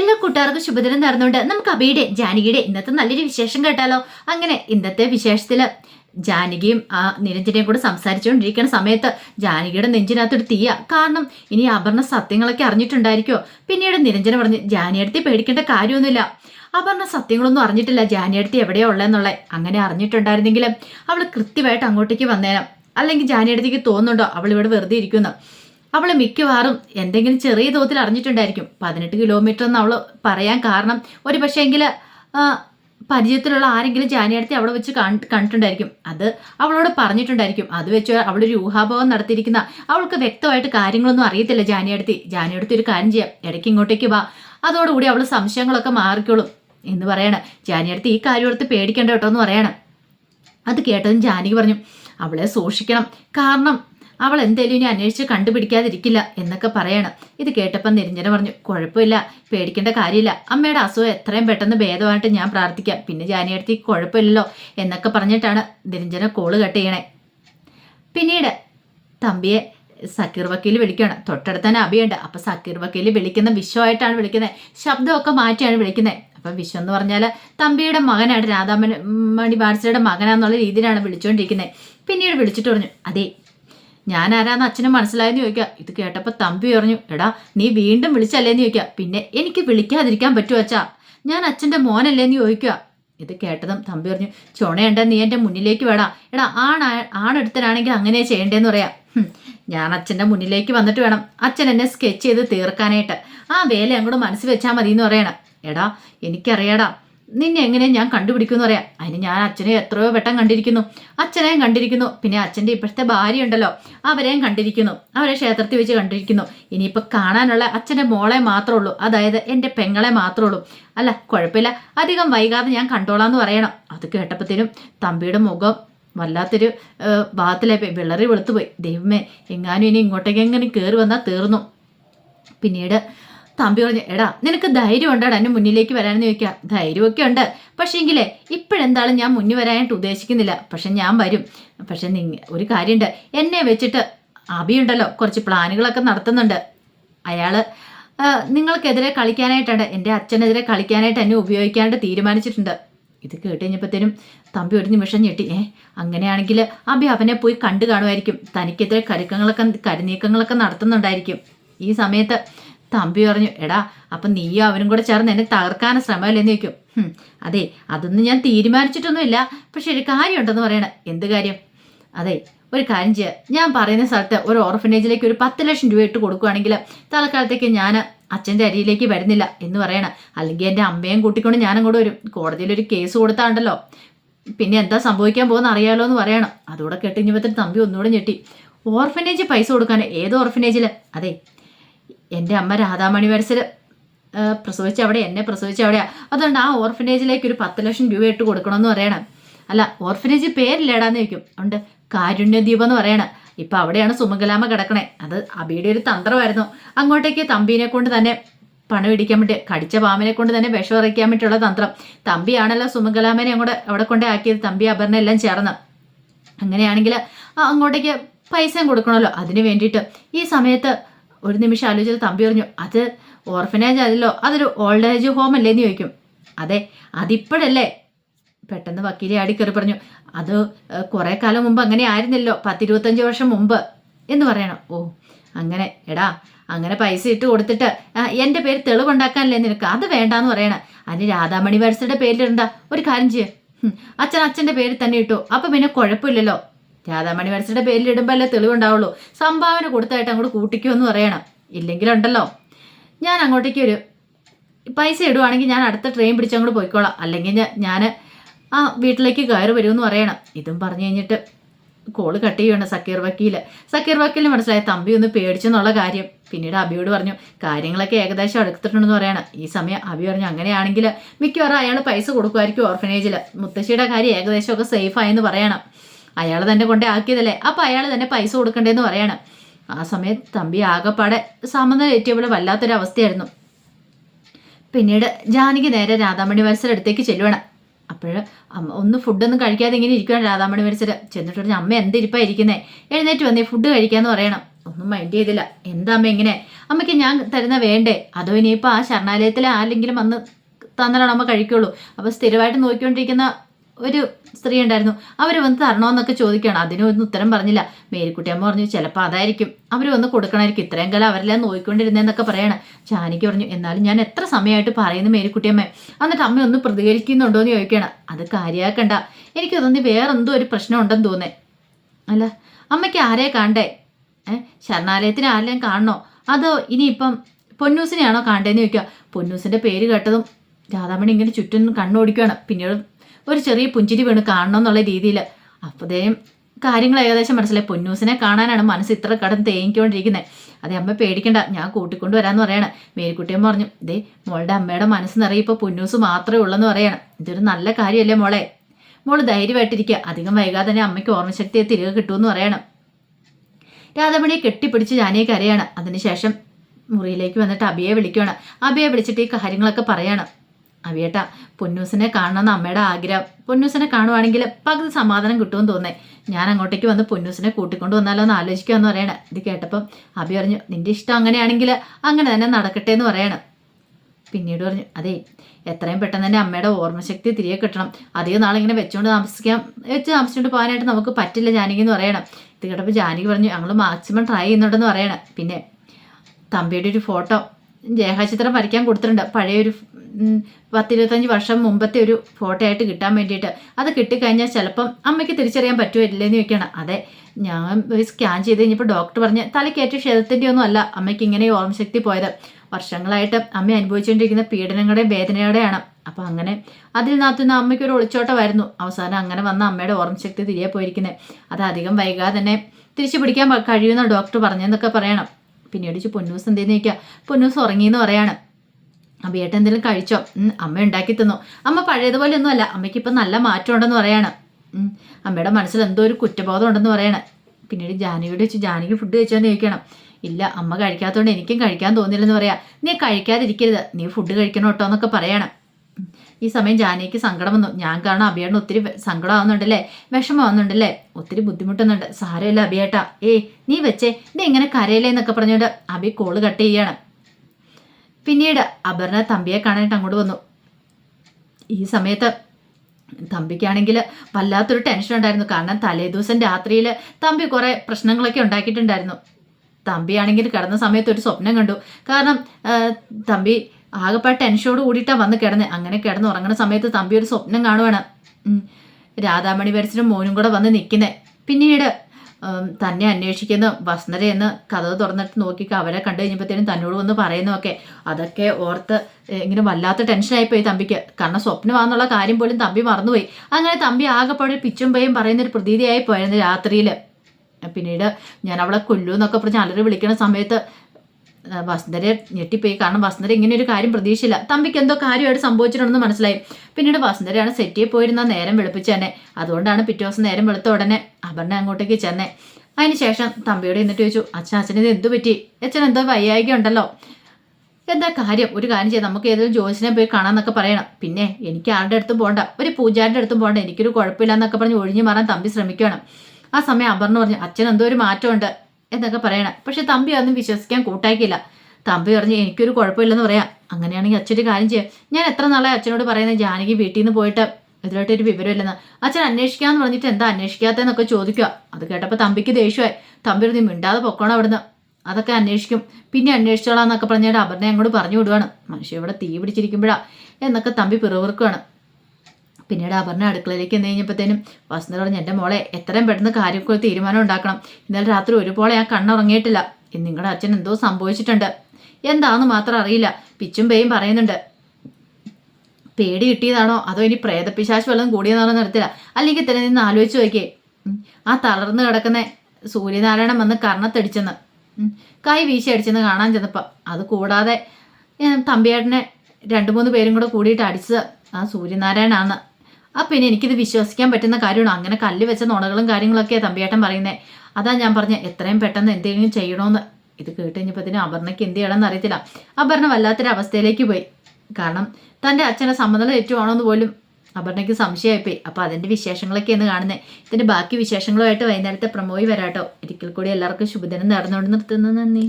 എല്ലാ കൂട്ടുകാർക്കും ശുഭദിനം നേർന്നുകൊണ്ട് നമുക്ക് അബിയുടെ ജാനകിയുടെ ഇന്നത്തെ നല്ലൊരു വിശേഷം കേട്ടാലോ? അങ്ങനെ ഇന്നത്തെ വിശേഷത്തിൽ ജാനകിയും ആ നിരഞ്ജനയും കൂടെ സംസാരിച്ചുകൊണ്ടിരിക്കുന്ന സമയത്ത് ജാനകിയുടെ നെഞ്ചിനകത്തൊരു തീയ. കാരണം ഇനി അപർണ സത്യങ്ങളൊക്കെ അറിഞ്ഞിട്ടുണ്ടായിരിക്കോ പിന്നീട് നിരഞ്ജന പറഞ്ഞ് ജാനിയടുത്ത് പേടിക്കേണ്ട കാര്യമൊന്നുമില്ല. അപർണ സത്യങ്ങളൊന്നും അറിഞ്ഞിട്ടില്ല. ജാനിയടുത്ത് എവിടെയാ ഉള്ളതെന്നുള്ള അങ്ങനെ അറിഞ്ഞിട്ടുണ്ടായിരുന്നെങ്കിലും അവൾ കൃത്യമായിട്ട് അങ്ങോട്ടേക്ക് വന്നേനം. അല്ലെങ്കിൽ ജാനിയടുത്തേക്ക് തോന്നുന്നുണ്ടോ? അവൾ ഇവിടെ വെറുതെ ഇരിക്കുന്നു അവൾ മിക്കവാറും എന്തെങ്കിലും ചെറിയ തോതിൽ അറിഞ്ഞിട്ടുണ്ടായിരിക്കും. പതിനെട്ട് കിലോമീറ്റർ എന്ന് അവൾ പറയാൻ കാരണം ഒരു പക്ഷേ എങ്കിൽ പരിചയത്തിലുള്ള ആരെങ്കിലും ജാനിയടുത്ത് അവിടെ വെച്ച് കണ്ടിട്ടുണ്ടായിരിക്കും. അത് അവളോട് പറഞ്ഞിട്ടുണ്ടായിരിക്കും. അത് വെച്ച് അവളൊരു ഊഹാഭാവം നടത്തിയിരിക്കുന്ന അവൾക്ക് വ്യക്തമായിട്ട് കാര്യങ്ങളൊന്നും അറിയത്തില്ല ജാനിയടുത്തി. ജാനിയടുത്ത് ഒരു കാര്യം ചെയ്യാം. ഇടയ്ക്ക് ഇങ്ങോട്ടേക്ക് വാ. അതോടുകൂടി അവൾ സംശയങ്ങളൊക്കെ മാറിക്കോളും എന്ന് പറയണം. ജാനിയടുത്ത് ഈ കാര്യം എടുത്ത് പേടിക്കേണ്ട കേട്ടോ എന്ന് പറയണം. അത് കേട്ടതും ജാനകി പറഞ്ഞു അവളെ സൂക്ഷിക്കണം. കാരണം അവൾ എന്തേലും ഇനി അന്വേഷിച്ച് കണ്ടുപിടിക്കാതിരിക്കില്ല എന്നൊക്കെ പറയണം. ഇത് കേട്ടപ്പം നിരഞ്ജന പറഞ്ഞു കുഴപ്പമില്ല പേടിക്കേണ്ട കാര്യമില്ല. അമ്മയുടെ അസുഖം എത്രയും പെട്ടെന്ന് ഭേദമായിട്ട് ഞാൻ പ്രാർത്ഥിക്കാം. പിന്നെ ജാനിയടുത്ത് കുഴപ്പമില്ലല്ലോ എന്നൊക്കെ പറഞ്ഞിട്ടാണ് നിരഞ്ജന കോൾ കട്ട് ചെയ്യണേ. പിന്നീട് തമ്പിയെ സക്കീർ വക്കീൽ വിളിക്കുകയാണ്. തൊട്ടടുത്ത് തന്നെ അഭിയുണ്ട് അപ്പൊ സക്കീർ വക്കീൽ വിളിക്കുന്ന വിശ്വമായിട്ടാണ് വിളിക്കുന്നത്. ശബ്ദമൊക്കെ മാറ്റിയാണ് വിളിക്കുന്നത്. അപ്പൊ വിശ്വം എന്ന് പറഞ്ഞാൽ തമ്പിയുടെ മകനാണ് രാധാമണി മണി ബാർസയുടെ മകനാന്നുള്ള രീതിയിലാണ് വിളിച്ചുകൊണ്ടിരിക്കുന്നത് പിന്നീട് വിളിച്ചിട്ട് പറഞ്ഞു അതെ ഞാൻ ആരാന്ന് അച്ഛനും മനസ്സിലായെന്ന് ചോദിക്കുക. ഇത് കേട്ടപ്പോൾ തമ്പി പറഞ്ഞു എടാ നീ വീണ്ടും വിളിച്ചല്ലേന്ന് ചോദിക്കുക. പിന്നെ എനിക്ക് വിളിക്കാതിരിക്കാൻ പറ്റുമോ അച്ഛാ? ഞാൻ അച്ഛന്റെ മോനല്ലേന്ന് ചോദിക്കുക. ഇത് കേട്ടതും തമ്പി പറഞ്ഞു ചുണയുണ്ട നീ എന്റെ മുന്നിലേക്ക് വേടാ. എടാ ആണ ആണെടുത്തനാണെങ്കിൽ അങ്ങനെ ചെയ്യണ്ടേന്ന് പറയാം. ഞാൻ അച്ഛന്റെ മുന്നിലേക്ക് വന്നിട്ട് വേണം അച്ഛൻ എന്നെ സ്കെച്ച് ചെയ്ത് തീർക്കാനായിട്ട്. ആ വേല അങ്ങോട്ട് മനസ്സിൽ വെച്ചാൽ മതി എന്ന് പറയണം. എടാ എനിക്കറിയാടാ നിന്നെ എങ്ങനെ ഞാൻ കണ്ടുപിടിക്കുമെന്ന് പറയാം. അതിന് ഞാൻ അച്ഛനെ എത്രയോ വട്ടം കണ്ടിരിക്കുന്നു. അച്ഛനെയും കണ്ടിരിക്കുന്നു. പിന്നെ അച്ഛന്റെ ഇപ്പോഴത്തെ ഭാര്യ ഉണ്ടല്ലോ. അവരെയും കണ്ടിരിക്കുന്നു. അവരെ ക്ഷേത്രത്തിൽ വെച്ച് കണ്ടിരിക്കുന്നു. ഇനിയിപ്പോൾ കാണാനുള്ള അച്ഛന്റെ മോളെ മാത്രമേ ഉള്ളൂ. അതായത് എന്റെ പെങ്ങളെ മാത്രമേ ഉള്ളൂ. അല്ല കുഴപ്പമില്ല. അധികം വൈകാതെ ഞാൻ കണ്ടോളാം എന്ന് പറയണം. അത് കേട്ടപ്പോഴത്തേനും തമ്പിയുടെ മുഖം വല്ലാത്തൊരു ഭാഗത്തിലായി വിളറി വെളുത്തുപോയി. ദൈവമേ എങ്ങാനും ഇനി ഇങ്ങോട്ടേക്ക് എങ്ങനെ കയറി വന്നാൽ തീർന്നു? പിന്നീട് തമ്പി പറഞ്ഞു എടാ നിനക്ക് ധൈര്യം ഉണ്ടാടാ എന്നെ മുന്നിലേക്ക് വരാനെന്ന് ചോദിക്കുക? ധൈര്യമൊക്കെ ഉണ്ട്. പക്ഷേങ്കിലേ ഇപ്പോഴെന്താളും ഞാൻ മുന്നിൽ വരാനായിട്ട് ഉദ്ദേശിക്കുന്നില്ല. പക്ഷെ ഞാൻ വരും. പക്ഷെ നിങ്ങ ഒരു കാര്യമുണ്ട്. എന്നെ വെച്ചിട്ട് അഭിയുണ്ടല്ലോ കുറച്ച് പ്ലാനുകളൊക്കെ നടത്തുന്നുണ്ട്. അയാൾ നിങ്ങൾക്കെതിരെ കളിക്കാനായിട്ടാണ് എന്റെ അച്ഛനെതിരെ കളിക്കാനായിട്ട് എന്നെ ഉപയോഗിക്കാനായിട്ട് തീരുമാനിച്ചിട്ടുണ്ട്. ഇത് കേട്ട് തമ്പി ഒരു നിമിഷം ഞെട്ടി. ഏ അങ്ങനെയാണെങ്കിൽ അബി അവനെ പോയി കണ്ടു കാണുമായിരിക്കും. തനിക്കെതിരെ കരുക്കങ്ങളൊക്കെ കരുനീക്കങ്ങളൊക്കെ നടത്തുന്നുണ്ടായിരിക്കും. ഈ സമയത്ത് തമ്പി പറഞ്ഞു എടാ അപ്പം നീയോ അവനും കൂടെ ചേർന്ന് എന്നെ തകർക്കാനും ശ്രമമല്ലെന്ന് ചോദിക്കും. അതെ അതൊന്നും ഞാൻ തീരുമാനിച്ചിട്ടൊന്നുമില്ല. പക്ഷെ ഒരു കാര്യമുണ്ടെന്ന് പറയണേ. എന്ത് കാര്യം? അതെ ഒരു കാര്യം ചെയ്യുക ഞാൻ പറയുന്ന സ്ഥലത്ത് ഒരു ഓർഫനേജിലേക്ക് ഒരു പത്ത് ലക്ഷം രൂപ ഇട്ട് കൊടുക്കുകയാണെങ്കിൽ തൽക്കാലത്തേക്ക് ഞാൻ അച്ഛന്റെ അരിയിലേക്ക് വരുന്നില്ല എന്ന് പറയണം. അല്ലെങ്കിൽ എന്റെ അമ്മയും കൂട്ടിക്കൊണ്ട് ഞാനും കൂടെ വരും. കോടതിയിൽ ഒരു കേസ് കൊടുത്താണ്ടല്ലോ. പിന്നെ എന്താ സംഭവിക്കാൻ പോകുന്ന അറിയാലോ എന്ന് പറയണം. അതുകൂടെ കെട്ടിഞ്ഞപ്പത്തിന് തമ്പി ഒന്നുകൂടെ ഞെട്ടി. ഓർഫനേജ് പൈസ കൊടുക്കാൻ ഏത് ഓർഫനേജിൽ അതെ എന്റെ അമ്മ രാധാമണി വരസിൽ പ്രസവിച്ച അവിടെ എന്നെ പ്രസവിച്ച അവിടെയാ. അതുകൊണ്ട് ആ ഓർഫനേജിലേക്ക് ഒരു പത്ത് ലക്ഷം രൂപ ഇട്ട് കൊടുക്കണമെന്ന് പറയണം. അല്ല ഓർഫനേജ് പേരില്ലേടാന്ന് ചോദിക്കും. ഉണ്ട് കാരുണ്യദ്വീപം എന്ന് പറയണം. ഇപ്പം അവിടെയാണ് സുമംഗലാമ കിടക്കണേ. അത് അബിയുടെ ഒരു തന്ത്രമായിരുന്നു. അങ്ങോട്ടേക്ക് തമ്പീനെ കൊണ്ട് തന്നെ പണം ഇടിക്കാൻ വേണ്ടി കടിച്ച പാമ്പിനെ കൊണ്ട് തന്നെ വിഷം ഇറക്കാൻ വേണ്ടിയുള്ള തന്ത്രം. തമ്പിയാണല്ലോ സുമംഗലാമനെ അങ്ങോട്ട് അവിടെ കൊണ്ടേ ആക്കിയത്. തമ്പി അപർണ എല്ലാം ചേർന്ന്. അങ്ങനെയാണെങ്കിൽ അങ്ങോട്ടേക്ക് പൈസയും കൊടുക്കണമല്ലോ. അതിന് വേണ്ടിയിട്ട് ഈ സമയത്ത് ഒരു നിമിഷം ആലോചിച്ചത് തമ്പി പറഞ്ഞു അത് ഓർഫനേജ് അതല്ലോ അതൊരു ഓൾഡ് ഏജ് ഹോം അല്ലേന്ന് ചോദിക്കും. അതെ അതിപ്പോഴല്ലേ? പെട്ടെന്ന് വക്കീലെ ആടിക്കറി പറഞ്ഞു അത് കുറേ കാലം മുമ്പ് അങ്ങനെ ആയിരുന്നല്ലോ പത്തിരുപത്തഞ്ച് വർഷം മുമ്പ്. എന്ന് പറയണം. ഓ അങ്ങനെ എടാ അങ്ങനെ പൈസ ഇട്ട് കൊടുത്തിട്ട് എന്റെ പേര് തെളിവുണ്ടാക്കാനല്ലേ നിനക്ക്? അത് വേണ്ടാന്ന് പറയണം. അതിന് രാധാമണി വരസയുടെ പേരിലിടണ്ട. ഒരു കാര്യം ചെയ്യ. അച്ഛൻ അച്ഛന്റെ പേരിൽ തന്നെ ഇട്ടു. അപ്പം പിന്നെ കുഴപ്പമില്ലല്ലോ. രാധാമണി മനസ്സിന്റെ പേരിൽ ഇടുമ്പോഴല്ലേ തെളിവുണ്ടാവുള്ളൂ. സംഭാവന കൊടുത്തായിട്ട് അങ്ങോട്ട് കൂട്ടിക്കുമെന്ന് പറയണം. ഇല്ലെങ്കിലുണ്ടല്ലോ. ഞാൻ അങ്ങോട്ടേക്ക് ഒരു പൈസ ഇടുവാണെങ്കിൽ ഞാൻ അടുത്ത ട്രെയിൻ പിടിച്ച് അങ്ങോട്ട് പോയിക്കോളാം. അല്ലെങ്കിൽ ഞാൻ ആ വീട്ടിലേക്ക് കയറി വരുമെന്ന് പറയണം. ഇതും പറഞ്ഞു കഴിഞ്ഞിട്ട് കോൾ കട്ട് ചെയ്യണം സക്കീർ വക്കീൽ സക്കീർ വക്കീലിന് മനസ്സിലായ തമ്പി ഒന്ന് പേടിച്ചെന്നുള്ള കാര്യം. പിന്നീട് അബിയോട് പറഞ്ഞു കാര്യങ്ങളൊക്കെ ഏകദേശം അടുത്തിട്ടുണ്ടെന്ന് പറയണം. ഈ സമയം അബി പറഞ്ഞു അങ്ങനെയാണെങ്കിൽ മിക്കവാറും അയാൾ പൈസ കൊടുക്കുമായിരിക്കും ഓർഫനേജിൽ മുത്തശ്ശിയുടെ കാര്യം ഏകദേശമൊക്കെ സേഫായെന്ന് പറയണം. അയാൾ തന്നെ കൊണ്ടേ ആക്കിയതല്ലേ അപ്പം അയാൾ തന്നെ പൈസ കൊടുക്കണ്ടേന്ന് പറയണം. ആ സമയത്ത് തമ്പി ആകെപ്പാടെ സമനില ഏറ്റിയപ്പോൾ വല്ലാത്തൊരവസ്ഥയായിരുന്നു. പിന്നീട് ജാനകി നേരെ രാധാമണി വത്സര അടുത്തേക്ക് ചെല്ലുവാണ്. അപ്പോൾ ഒന്ന് ഫുഡൊന്നും കഴിക്കാതെ ഇങ്ങനെ ഇരിക്കുകയാണ് രാധാമണി വത്സര ചെന്നിട്ട് പറഞ്ഞ അമ്മ എന്തിരിപ്പാ ഇരിക്കുന്നേ? എഴുന്നേറ്റ് വന്നേ ഫുഡ് കഴിക്കാമെന്ന് പറയണം. ഒന്നും മൈൻഡ് ചെയ്തില്ല. എന്താ അമ്മ ഇങ്ങനെ? അമ്മയ്ക്ക് ഞാൻ തരുന്ന വേണ്ടേ? അതോ ഇനിയിപ്പോൾ ആ ശരണാലയത്തിലെ ആരെങ്കിലും വന്ന് തന്നാലാണ് അമ്മ കഴിക്കുള്ളൂ? അപ്പോൾ സ്ഥിരമായിട്ട് നോക്കിക്കൊണ്ടിരിക്കുന്ന ഒരു സ്ത്രീ ഉണ്ടായിരുന്നു. അവർ വന്ന് തരണമെന്നൊക്കെ ചോദിക്കുകയാണ്. അതിനൊന്നും ഉത്തരം പറഞ്ഞില്ല. മേരിക്കുട്ടിയമ്മ പറഞ്ഞു ചിലപ്പോൾ അതായിരിക്കും. അവർ വന്ന് കൊടുക്കണമായിരിക്കും ഇത്രയും കാലം അവരെല്ലാം നോക്കിക്കൊണ്ടിരുന്നതെന്നൊക്കെ പറയണം. ജാനിക്ക് പറഞ്ഞു എന്നാലും ഞാൻ എത്ര സമയമായിട്ട് പറയുന്നു മേരിക്കുട്ടിയമ്മ എന്നിട്ട് അമ്മ ഒന്ന് പ്രതികരിക്കുന്നുണ്ടോ എന്ന് ചോദിക്കണം അത് കാര്യമാക്കണ്ട എനിക്ക് തോന്നി വേറെന്തോ ഒരു പ്രശ്നം ഉണ്ടെന്ന് തോന്നേ. അല്ല അമ്മയ്ക്ക് ആരെ കാണണ്ടേ? ഏഹ് ശരണാലയത്തിന് ആരെല്ലാം കാണണോ? അതോ ഇനിയിപ്പം പൊന്നൂസിനെയാണോ കാണണ്ടേന്ന് ചോദിക്കുക. പൊന്നൂസിന്റെ പേര് കേട്ടതും രാധാമണി ഇങ്ങനെ ചുറ്റും കണ്ണോടിക്കുകയാണ്. പിന്നീട് ഒരു ചെറിയ പുഞ്ചിരി വീണ് കാണണം എന്നുള്ള രീതിയിൽ അപ്പോഴത്തേയും കാര്യങ്ങൾ ഏകദേശം മനസ്സിലായി. പൊന്നൂസിനെ കാണാനാണ് മനസ്സ് ഇത്ര കടം തേങ്ങിക്കൊണ്ടിരിക്കുന്നത് അതെ അമ്മ പേടിക്കണ്ട. ഞാൻ കൂട്ടിക്കൊണ്ട് വരാമെന്ന് പറയണം. മേരിക്കുട്ടിയമ്മ പറഞ്ഞു ദേ മോളുടെ അമ്മയുടെ മനസ്സ് നിറയെ ഇപ്പോൾ പൊന്നൂസ് മാത്രമേ ഉള്ളെന്ന് പറയണം. ഇതൊരു നല്ല കാര്യമല്ലേ മോളെ? മോൾ ധൈര്യമായിട്ടിരിക്കുക അധികം വൈകാതെ തന്നെ അമ്മയ്ക്ക് ഓർമ്മശക്തിയെ തിരികെ കിട്ടുമെന്ന് പറയണം. രാധാമണിയെ കെട്ടിപ്പിടിച്ച് ഞാനേ കരയാണ്. അതിനുശേഷം മുറിയിലേക്ക് വന്നിട്ട് അബിയെ വിളിക്കുകയാണ് അബിയെ വിളിച്ചിട്ട് ഈ കാര്യങ്ങളൊക്കെ പറയാണ്. അവിയേട്ടാ പൊന്നൂസിനെ കാണണമെന്ന് അമ്മയുടെ ആഗ്രഹം. പൊന്നൂസിനെ കാണുവാണെങ്കിൽ പകുതി സമാധാനം കിട്ടുമെന്ന് തോന്നേ ഞാൻ അങ്ങോട്ടേക്ക് വന്ന് പൊന്നൂസിനെ കൂട്ടിക്കൊണ്ട് വന്നാലോ എന്ന് ആലോചിക്കുക എന്ന് പറയണേ. ഇത് കേട്ടപ്പം അബി പറഞ്ഞു നിന്റെ ഇഷ്ടം അങ്ങനെയാണെങ്കിൽ അങ്ങനെ തന്നെ നടക്കട്ടെ എന്ന് പറയണം. പിന്നീട് പറഞ്ഞു അതെ എത്രയും പെട്ടെന്ന് തന്നെ അമ്മയുടെ ഓർമ്മശക്തി തിരികെ കിട്ടണം. അധികം നാളിങ്ങനെ വെച്ചുകൊണ്ട് താമസിക്കാൻ വെച്ച് താമസിച്ചുകൊണ്ട് പോകാനായിട്ട് നമുക്ക് പറ്റില്ല ജാനകി എന്ന് പറയണം. ഇത് കേട്ടപ്പോൾ ജാനകി പറഞ്ഞു ഞങ്ങൾ മാക്സിമം ട്രൈ ചെയ്യുന്നുണ്ടെന്ന് പറയണം. പിന്നെ തമ്പിയുടെ ഒരു ഫോട്ടോ രേഖാചിത്രം വരയ്ക്കാൻ കൊടുത്തിട്ടുണ്ട്. പഴയൊരു പത്തിരുപത്തഞ്ച് വർഷം മുമ്പത്തെ ഒരു ഫോട്ടോ ആയിട്ട് കിട്ടാൻ വേണ്ടിയിട്ട്. അത് കിട്ടിക്കഴിഞ്ഞാൽ ചിലപ്പം അമ്മയ്ക്ക് തിരിച്ചറിയാൻ പറ്റുമില്ലെന്ന് ചോദിക്കണം അതെ ഞാൻ സ്കാൻ ചെയ്ത് കഴിഞ്ഞപ്പോൾ ഡോക്ടർ പറഞ്ഞ് തലക്കേറ്റ ക്ഷതത്തിന്റെ ഒന്നും അല്ല അമ്മയ്ക്ക് ഇങ്ങനെ ഓർമ്മശക്തി പോയത്. വർഷങ്ങളായിട്ട് അമ്മ അനുഭവിച്ചുകൊണ്ടിരിക്കുന്ന പീഡനങ്ങളുടെ വേദനയോടെയാണ്. അപ്പം അങ്ങനെ അതിൽ നിന്നകത്തുനിന്ന് അമ്മയ്ക്ക് ഒരു ഒളിച്ചോട്ടമായിരുന്നു. അവസാനം അങ്ങനെ വന്ന അമ്മയുടെ ഓർമ്മശക്തി തിരികെ പോയിരിക്കുന്നത് അത് അധികം വൈകാതെ തന്നെ തിരിച്ചു പിടിക്കാൻ കഴിയുമെന്ന് ഡോക്ടർ പറഞ്ഞെന്നൊക്കെ പറയണം. പിന്നീട് ഇച്ചിരി പൊന്നൂസ് എന്തേന്ന് ചോദിക്കുക പൊന്നൂസ് ഉറങ്ങിയെന്ന് പറയാണ്. അമ്മയേട്ട എന്തെങ്കിലും കഴിച്ചോ? അമ്മ ഉണ്ടാക്കി തന്നു. അമ്മ പഴയതുപോലെ ഒന്നും അല്ല അമ്മയ്ക്ക് ഇപ്പം നല്ല മാറ്റം ഉണ്ടെന്ന് പറയാണ്. അമ്മയുടെ മനസ്സിൽ എന്തോ ഒരു കുറ്റബോധം ഉണ്ടെന്ന് പറയാണ്. പിന്നീട് ജാനകിയോട് വെച്ച് ജാനകി ഫുഡ് കഴിച്ചോന്ന് ചോദിക്കണം. ഇല്ല അമ്മ കഴിക്കാത്തതുകൊണ്ട് എനിക്കും കഴിക്കാൻ തോന്നില്ലെന്ന് പറയാം. നീ കഴിക്കാതിരിക്കരുത്. നീ ഫുഡ് കഴിക്കണം കേട്ടോ എന്നൊക്കെ പറയണം. ഈ സമയം ജാനകിക്ക് സങ്കടം വന്നു. ഞാൻ കാരണം അഭിയേട്ടന് ഒത്തിരി സങ്കടമാവുന്നുണ്ടല്ലേ വിഷമമാവുന്നുണ്ടല്ലേ? ഒത്തിരി ബുദ്ധിമുട്ടുന്നുണ്ട്. സാരമില്ല അഭിയേട്ട. ഏയ് നീ വെച്ചേ. നീ എങ്ങനെ കരയില്ലേ എന്നൊക്കെ പറഞ്ഞുകൊണ്ട് അഭി കോൾ കട്ട് ചെയ്യാണ്. പിന്നീട് അപർണ തമ്പിയെ കാണാനായിട്ട് അങ്ങോട്ട് വന്നു. ഈ സമയത്ത് തമ്പിക്കാണെങ്കിൽ വല്ലാത്തൊരു ടെൻഷൻ ഉണ്ടായിരുന്നു. കാരണം തലേദിവസം രാത്രിയിൽ തമ്പി കുറേ പ്രശ്നങ്ങളൊക്കെ ഉണ്ടാക്കിയിട്ടുണ്ടായിരുന്നു. തമ്പിയാണെങ്കിൽ കിടന്ന സമയത്ത് ഒരു സ്വപ്നം കണ്ടു. കാരണം തമ്പി ആകെപ്പാട് ടെൻഷനോട് കൂടിയിട്ടാണ് വന്ന് കിടന്ന്. അങ്ങനെ കിടന്ന് ഉറങ്ങുന്ന സമയത്ത് തമ്പി ഒരു സ്വപ്നം കാണുവാണ്. രാധാമണി വരച്ചിനും മോനും കൂടെ വന്ന് നിൽക്കുന്നേ പിന്നീട് തന്നെ അന്വേഷിക്കുന്ന. വസന്തരയെന്ന് കഥ തുറന്നിട്ട് നോക്കി അവരെ കണ്ടു കഴിഞ്ഞപ്പോഴത്തേനും തന്നോട് വന്ന് പറയുന്നതൊക്കെ. അതൊക്കെ ഓർത്ത് ഇങ്ങനെ വല്ലാത്ത ടെൻഷനായിപ്പോയി തമ്പിക്ക്. കാരണം സ്വപ്നമാണെന്നുള്ള കാര്യം പോലും തമ്പി മറന്നുപോയി. അങ്ങനെ തമ്പി ആകെപ്പാടെ പിച്ചും പേയും പറയുന്നൊരു പ്രതീതിയായി പോയിരുന്നു രാത്രിയിൽ പിന്നീട് ഞാൻ അവളെ കൊല്ലു എന്നൊക്കെ പറഞ്ഞ് അലറി വിളിക്കുന്ന സമയത്ത് വസുന്ധര ഞെട്ടിപ്പോയി. കാരണം വസുന്ധര ഇങ്ങനെ ഒരു കാര്യം പ്രതീക്ഷയില്ല തമ്പിക്ക് എന്തോ കാര്യമായിട്ട് സംഭവിച്ചിട്ടുണ്ടെന്ന് മനസ്സിലായി. പിന്നീട് വസുന്ധരയാണ് സെറ്റിയെ പോയിരുന്ന നേരം വെളുപ്പിച്ച് തന്നെ. അതുകൊണ്ടാണ് പിറ്റേ ദിവസം നേരം വെളുത്ത ഉടനെ അപർണ അങ്ങോട്ടേക്ക് ചെന്നേ. അതിന് ശേഷം തമ്പിയോട് എന്നിട്ട് ചോദിച്ചു അച്ഛൻ അച്ഛന് ഇത് എന്തു പറ്റി? അച്ഛൻ എന്തോ വയ്യായിക ഉണ്ടല്ലോ എന്താ കാര്യം? ഒരു കാര്യം ചെയ്യാം. നമുക്ക് ഏതെങ്കിലും ജോസിനെ പോയി കാണാമെന്നൊക്കെ പറയണം. പിന്നെ എനിക്ക് ആരുടെ അടുത്തും പോകണ്ട ഒരു പൂജാരിന്റെ അടുത്തും പോകണ്ട എനിക്കൊരു കുഴപ്പമില്ല എന്നൊക്കെ പറഞ്ഞ് ഒഴിഞ്ഞു മാറാൻ തമ്പി ശ്രമിക്കണം ആ സമയം അപർണ പറഞ്ഞു അച്ഛൻ എന്തോ ഒരു മാറ്റമുണ്ട്. എന്നൊക്കെ പറയണം. പക്ഷെ തമ്പി അതൊന്നും വിശ്വസിക്കാൻ കൂട്ടാക്കിയില്ല. തമ്പി പറഞ്ഞു എനിക്കൊരു കുഴപ്പമില്ലെന്ന് പറയാം. അങ്ങനെയാണെങ്കിൽ അച്ഛന്റെ കാര്യം ചെയ്യാം. ഞാൻ എത്ര നാളെ അച്ഛനോട് പറയുന്നത് ജാനകി വീട്ടിൽ നിന്ന് പോയിട്ട് ഇതിലോട്ടൊരു വിവരമില്ലെന്ന്. അച്ഛൻ അന്വേഷിക്കാന്ന് പറഞ്ഞിട്ട് എന്താ അന്വേഷിക്കാത്തതെന്നൊക്കെ ചോദിക്കുക. അത് കേട്ടപ്പോൾ തമ്പിക്ക് ദേഷ്യമായി. തമ്പി പറഞ്ഞ് മിണ്ടാതെ പൊക്കോണം അവിടുന്ന്. അതൊക്കെ അന്വേഷിക്കും. പിന്നെ അന്വേഷിച്ചോളാം എന്നൊക്കെ പറഞ്ഞിട്ട് അപർണ അങ്ങോട്ട് പറഞ്ഞു വിടുവാണ്. മനുഷ്യ ഇവിടെ തീ പിടിച്ചിരിക്കുമ്പോഴാ എന്നൊക്കെ തമ്പി പിറുവിറുക്കുകയാണ് പിന്നീട് അപർണ അടുക്കളയിലേക്ക് എന്ന് കഴിഞ്ഞപ്പോഴത്തേനും വസന്ത പറഞ്ഞു എന്റെ മോളെ എത്രയും പെട്ടെന്ന് കാര്യമൊക്കെ തീരുമാനം ഉണ്ടാക്കണം. ഇന്നലെ രാത്രി ഒരുപോലെ ഞാൻ കണ്ണുറങ്ങിയിട്ടില്ല നിങ്ങളുടെ അച്ഛൻ എന്തോ സംഭവിച്ചിട്ടുണ്ട്. എന്താന്ന് മാത്രം അറിയില്ല. പിച്ചും പേയും പറയുന്നുണ്ട്. പേടി കിട്ടിയതാണോ? അതോ ഇനി പ്രേതപ്പിശാശ് വല്ലതും കൂടിയതാണോ നിർത്തില്ല അല്ലെങ്കിൽ തന്നെ നിന്ന് ആലോചിച്ച് നോക്കിയേ. ആ തളർന്ന് കിടക്കുന്ന സൂര്യനാരായണൻ വന്ന് കർണത്തടിച്ചെന്ന്. കൈ വീശി അടിച്ചെന്ന് കാണാൻ ചെന്നപ്പോൾ അത് കൂടാതെ തമ്പിയേട്ടനെ രണ്ട് മൂന്ന് പേരും കൂടെ കൂടിയിട്ട് അടിച്ചത് ആ സൂര്യനാരായണാണ്. ആ പിന്നെ എനിക്കിത് വിശ്വസിക്കാൻ പറ്റുന്ന കാര്യമാണ്. അങ്ങനെ കല്ല് വെച്ച നുണകളും കാര്യങ്ങളൊക്കെയാണ് തമ്പിയേട്ടൻ പറയുന്നത് അതാ ഞാൻ പറഞ്ഞ എത്രയും പെട്ടെന്ന് എന്തെങ്കിലും ചെയ്യണോന്ന്. ഇത് കേട്ട് കഴിഞ്ഞപ്പോഴത്തേനും അപർണയ്ക്ക് എന്ത് ചെയ്യണമെന്ന് അറിയത്തില്ല. അപർണ വല്ലാത്തൊരു അവസ്ഥയിലേക്ക് പോയി. കാരണം തന്റെ അച്ഛനെ സമ്മതം ഏറ്റുവാണോ എന്ന് പോലും അപർണയ്ക്ക് സംശയമായിപ്പോയി. അപ്പോൾ അതിന്റെ വിശേഷങ്ങളൊക്കെയാണ് കാണുന്നത് ഇതിന്റെ ബാക്കി വിശേഷങ്ങളുമായിട്ട് വൈകുന്നേരത്തെ പ്രമോയി വരാട്ടോ. ഒരിക്കൽ കൂടി എല്ലാവർക്കും ശുഭദിനം നടന്നുകൊണ്ട് നിർത്തുന്നു. നന്ദി.